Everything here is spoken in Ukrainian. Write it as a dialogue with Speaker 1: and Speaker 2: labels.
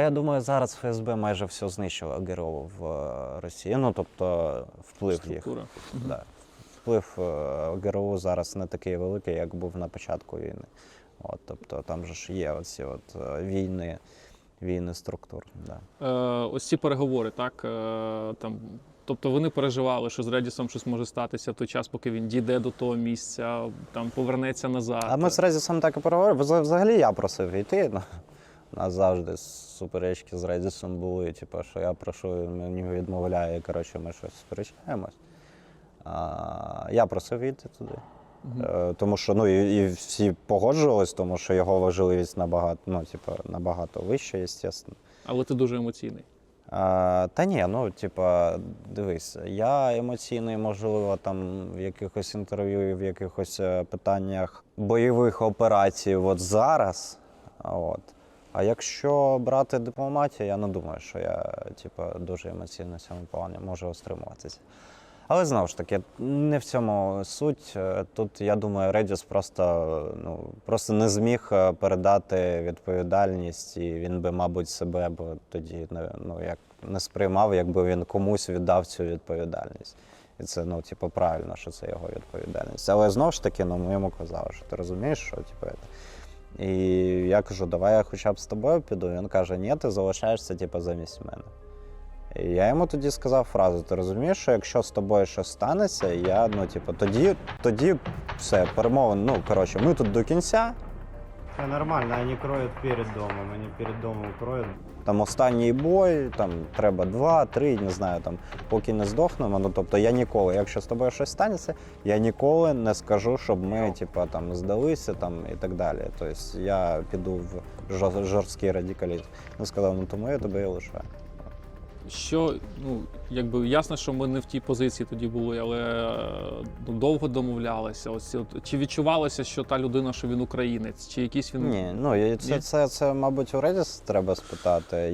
Speaker 1: Я думаю, зараз ФСБ майже все знищило ГРУ в е, Росії. Ну тобто вплив їх.
Speaker 2: Структура.
Speaker 1: Да. Вплив е, ГРУ зараз не такий великий, як був на початку війни. От, тобто там же ж є оці от е, війни, війни структур. Да.
Speaker 2: Е, ось ці переговори, так е, там. Тобто вони переживали, що з Редісом щось може статися в той час, поки він дійде до того місця, там повернеться назад.
Speaker 1: А ми з Редісом так і переговорили. Взагалі я просив йти. У нас завжди суперечки з Редісом були, типу, що я прошу, мені відмовляє, і коротше, ми щось сперечаємось. А, я просив йти туди. Е, Тому що ну, і, і всі погоджувались, тому що його важливість набагато, ну, типу, набагато вища, звісно.
Speaker 2: Але ти дуже емоційний.
Speaker 1: А, та ні, ну типа, дивись, я емоційний, можливо, там в якихось інтерв'ю, в якихось е, питаннях бойових операцій, от зараз. От. А якщо брати дипломатію, я не думаю, що я типа, дуже емоційно в цьому плані можу стримуватися. Але знову ж таки, не в цьому суть. Е, Тут, я думаю, Редіс просто, ну, просто не зміг е, передати відповідальність, і він би, мабуть, себе б тоді не, ну, як, не сприймав, якби він комусь віддав цю відповідальність. І це, ну, типу, правильно, що це його відповідальність. Але знову ж таки, ну, ми йому казали, що ти розумієш, що типу. І я кажу, давай я хоча б з тобою піду. Він каже, ні, ти залишаєшся типу, замість мене. І я йому тоді сказав фразу: ти розумієш, що якщо з тобою щось станеться, я ну, типу, тоді, тоді все, перемовин. Ну, коротше, ми тут до кінця.
Speaker 3: Да, нормально, вони кроють перед домом, вони перед домом кроють.
Speaker 1: Там останній бой, там треба два, три, не знаю, там поки не здохнемо. Ну тобто я ніколи, якщо з тобою щось станеться, я ніколи не скажу, щоб ми, типу, там здалися там і так далі. Тобто я піду в жор- жорсткий радикалізм. Він сказав, ну тому я тебе і лишаю.
Speaker 2: Що, ну, якби ясно, що ми не в тій позиції тоді були, але ну, довго домовлялися. Ось, от, чи відчувалося, що та людина, що він українець, чи якийсь він
Speaker 1: Ні, ну і це,
Speaker 2: Ні?
Speaker 1: це, це, мабуть, у Редіс треба спитати.